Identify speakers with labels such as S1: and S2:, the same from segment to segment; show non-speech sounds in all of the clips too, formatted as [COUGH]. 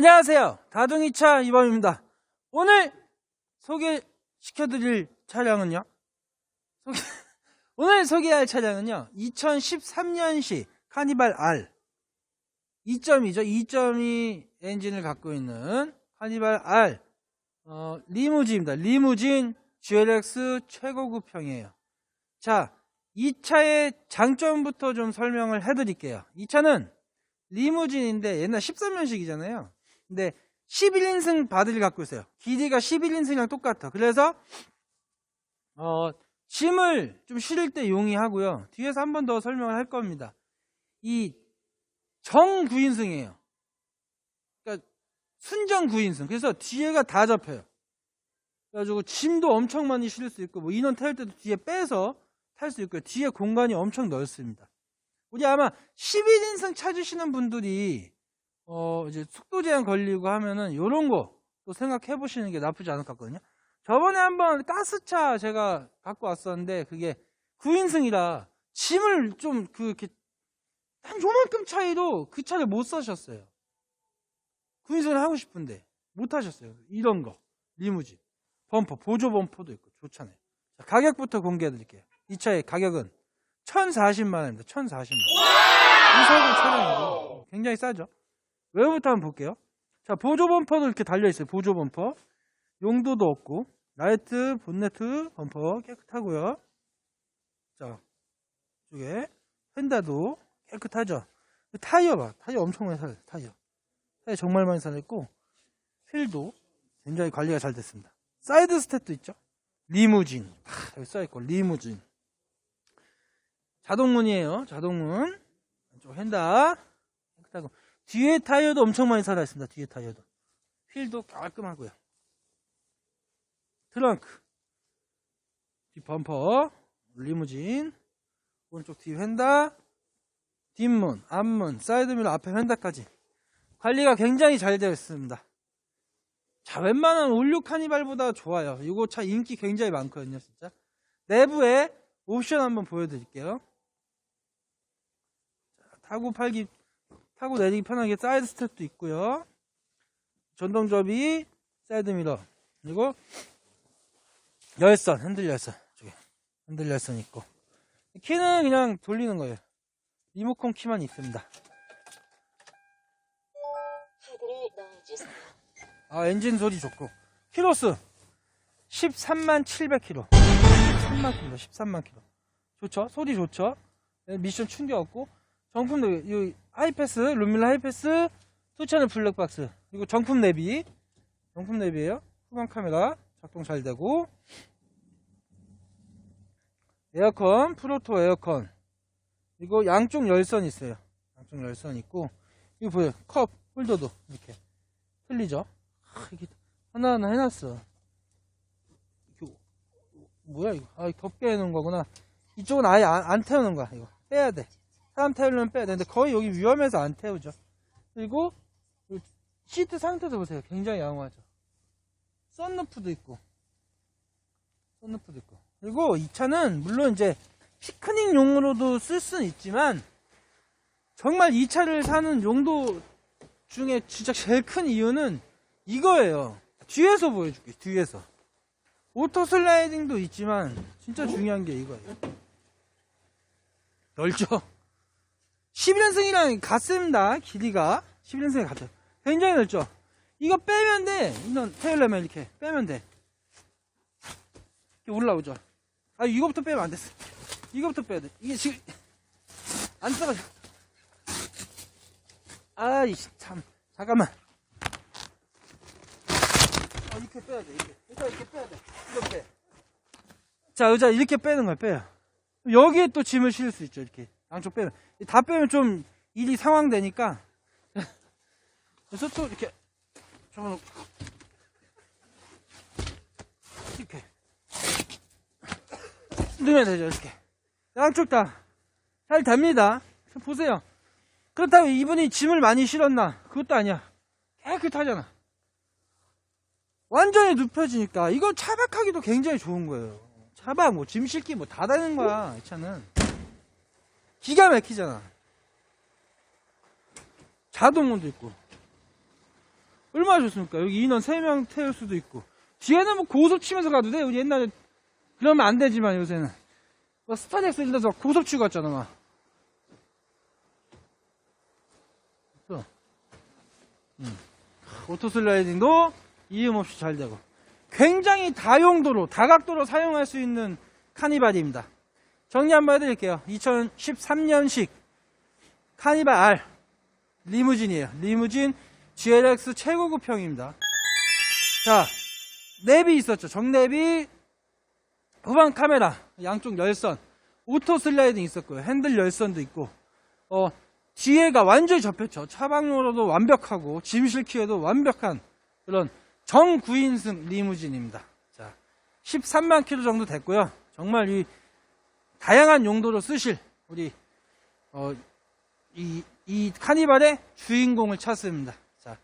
S1: 안녕하세요. 다둥이차 이범입니다. 오늘 소개시켜드릴 차량은요. 소개- [LAUGHS] 오늘 소개할 차량은요. 2013년식 카니발 R 2.2죠. 2.2 엔진을 갖고 있는 카니발 R 어, 리무진입니다. 리무진 GLX 최고급형이에요. 자, 이 차의 장점부터 좀 설명을 해드릴게요. 이 차는 리무진인데 옛날 13년식이잖아요. 근데 11인승 바디를 갖고 있어요. 길이가 11인승이랑 똑같아. 그래서 어, 짐을 좀 실을 때 용이하고요. 뒤에서 한 번 더 설명을 할 겁니다. 이정 9인승이에요. 그러니까 순정 9인승. 그래서 뒤에가 다 접혀요. 그래가지고 짐도 엄청 많이 실을 수 있고 뭐 인원 태울 때도 뒤에 빼서 탈 수 있고요. 뒤에 공간이 엄청 넓습니다. 우리 아마 11인승 찾으시는 분들이 어 이제 속도 제한 걸리고 하면은 요런 거 또 생각해 보시는 게 나쁘지 않을 것 같거든요. 저번에 한번 가스차 제가 갖고 왔었는데 그게 9인승이라 짐을 좀 그 이렇게 한 요만큼 차이도 그 차를 못 사셨어요. 9인승을 하고 싶은데 못 하셨어요. 이런 거 리무진 범퍼 보조 범퍼도 있고 좋잖아요. 자, 가격부터 공개해 드릴게요. 이 차의 가격은 1040만 원입니다. 1040만 원. 이사고 차량이고 굉장히 싸죠. 외부부터 한번 볼게요. 자, 보조 범퍼도 이렇게 달려 있어요. 보조 범퍼. 용도도 없고 라이트, 본네트 범퍼 깨끗하고요. 자, 이쪽에 펜다도 깨끗하죠. 타이어 봐. 타이어 엄청 많이 살 타이어. 타이어 정말 많이 살았고 휠도 굉장히 관리가 잘 됐습니다. 사이드 스텝도 있죠. 리무진. 하, 여기 써있고 리무진. 자동문이에요. 자동문. 왼쪽 핸다. 깨끗하고. 뒤에 타이어도 엄청 많이 살아있습니다. 뒤에 타이어도. 휠도 깔끔하고요. 트렁크. 뒤 범퍼. 리무진. 오른쪽 뒤 휀다. 뒷문, 앞문, 사이드미러, 앞에 휀다까지. 관리가 굉장히 잘 되어 있습니다. 자, 웬만한 올류 카니발보다 좋아요. 이거 차 인기 굉장히 많거든요, 진짜. 내부에 옵션 한번 보여드릴게요. 자, 타고 팔기, 타고 내리기 편하게 사이드 스텝도 있고요. 전동 접이, 사이드 미러. 그리고 열선, 핸들 열선. 쪽에 핸들 열선 있고. 키는 그냥 돌리는 거예요. 리모컨 키만 있습니다. 아, 엔진 소리 좋고. 키로수 13만 700km. 13만 km, 13만 km. 좋죠? 소리 좋죠? 네, 미션 충격 없고. 정품도, 이 하이패스, 룸밀러 하이패스, 투채널 블랙박스. 그리고 정품 내비. 정품 내비에요. 후방 카메라 작동 잘 되고. 에어컨, 프로토 에어컨. 그리고 양쪽 열선 있어요. 양쪽 열선 있고. 이거 보여요. 컵, 홀더도 이렇게. 틀리죠? 아, 이게 하나하나 해놨어. 이거 뭐야 이거? 아, 이거 덮개 해놓은 거구나. 이쪽은 아예 안, 안 태우는 거야. 이거 빼야 돼. 사람 태우려면 빼야 돼. 근데 거의 여기 위험해서 안 태우죠. 그리고 이 시트 상태도 보세요. 굉장히 양호하죠. 썬루프도 있고, 썬루프도 있고. 그리고 이 차는 물론 이제 피크닉용으로도 쓸 수는 있지만 정말 이 차를 사는 용도 중에 진짜 제일 큰 이유는 이거예요. 뒤에서 보여줄게, 뒤에서. 오토 슬라이딩도 있지만, 진짜 중요한 게 이거예요. 넓죠? 11연승이랑 같습니다, 길이가. 11연승이 같아요. 굉장히 넓죠? 이거 빼면 돼. 이런 테일러면 이렇게 빼면 돼. 이렇게 올라오죠? 아, 이거부터 빼면 안 됐어. 이거부터 빼야 돼. 이게 지금, 안 떨어져. 아이 참 잠깐만 아 이렇게 빼야 돼 이렇게 일단 이렇게 빼야 돼 이거 빼자 의자 이렇게 빼는 거야 빼요 여기에 또 짐을 실을 수 있죠 이렇게 양쪽 빼면 다 빼면 좀 일이 상황 되니까 그래서 또 이렇게 접어놓고 이렇게 넣으면 되죠 이렇게 양쪽 다 잘 됩니다 보세요 그렇다고 이분이 짐을 많이 실었나? 그것도 아니야. 깨끗하잖아. 완전히 눕혀지니까 이거 차박하기도 굉장히 좋은 거예요. 차박 뭐 짐 실기 뭐 다 되는 거야 이 차는. 기가 막히잖아. 자동문도 있고. 얼마나 좋습니까? 여기 인원 3명 태울 수도 있고. 뒤에는 뭐 고속 치면서 가도 돼. 우리 옛날에 그러면 안 되지만 요새는. 뭐 스타렉스 데서 고속 치고 갔잖아, 막. 음. 오토 슬라이딩도 이음 없이 잘 되고. 굉장히 다용도로, 다각도로 사용할 수 있는 카니발입니다. 정리 한번 해드릴게요. 2013년식 카니발 R 리무진이에요. 리무진 GLX 최고급형입니다. 자, 랩이 있었죠. 정랩이 후방 카메라, 양쪽 열선, 오토 슬라이딩 있었고요. 핸들 열선도 있고, 어, 뒤에가 완전히 접혔죠. 차박용으로도 완벽하고, 짐 실기에도 완벽한 그런 정구인승 리무진입니다. 자, 13만 킬로 정도 됐고요. 정말 이 다양한 용도로 쓰실 우리 어, 이, 이 카니발의 주인공을 찾습니다. 자,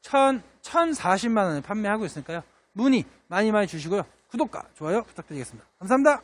S1: 천, 1040만 원에 판매하고 있으니까요. 문의 많이 많이 주시고요. 구독과 좋아요 부탁드리겠습니다. 감사합니다.